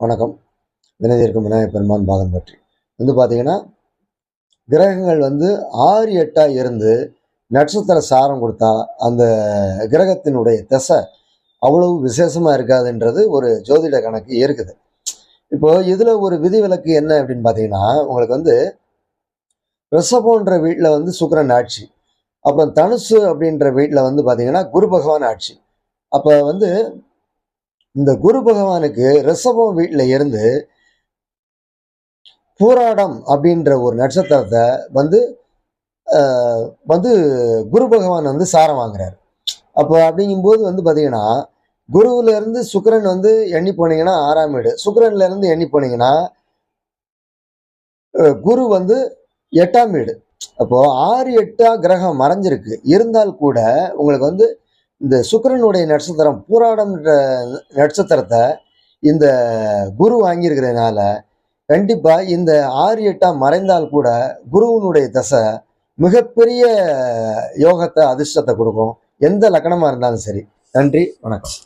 வணக்கம். வினதிற்கும் விநாயகப் பெருமான் பாதம் பற்றி. வந்து பார்த்தீங்கன்னா கிரகங்கள் வந்து ஆறு எட்டாக இருந்து நட்சத்திர சாரம் கொடுத்தா அந்த கிரகத்தினுடைய திசை அவ்வளவு விசேஷமாக இருக்காதுன்றது ஒரு ஜோதிட கணக்கு இருக்குது இப்போ இதில் ஒரு விதிவிலக்கு என்ன அப்படின்னு பார்த்தீங்கன்னா உங்களுக்கு வந்து ரிஷபோன்ற வீட்டில் வந்து சுக்கரன் ஆட்சி. அப்புறம் தனுசு அப்படின்ற வீட்டில் வந்து பார்த்தீங்கன்னா குரு பகவான் ஆட்சி. அப்போ வந்து இந்த குரு பகவானுக்கு ரிஷபம் வீட்டில் இருந்து பூராடம் அப்படின்ற ஒரு நட்சத்திரத்தை வந்து ஆஹ், வந்து குரு பகவான் வந்து சாரம் வாங்குறாரு. அப்போ அப்படிங்கும்போது வந்து பார்த்தீங்கன்னா குருவுல இருந்து வந்து எண்ணி போனீங்கன்னா ஆறாம் வீடு. சுக்கரன்லேருந்து எண்ணி போனீங்கன்னா குரு வந்து எட்டாம் வீடு. அப்போ ஆறு எட்டா கிரகம் மறைஞ்சிருக்கு. இருந்தால் கூட உங்களுக்கு வந்து இந்த சுக்கிரனுடைய நட்சத்திரம் பூராடம் நட்சத்திரத்தை இந்த குரு வாங்கியிருக்கிறதுனால கண்டிப்பாக இந்த ஆறு எட்டாக மறைந்தால் கூட குருவினுடைய தசை மிகப்பெரிய யோகத்தை அதிர்ஷ்டத்தை கொடுக்கும். எந்த லக்கணமாக இருந்தாலும் சரி. நன்றி வணக்கம்.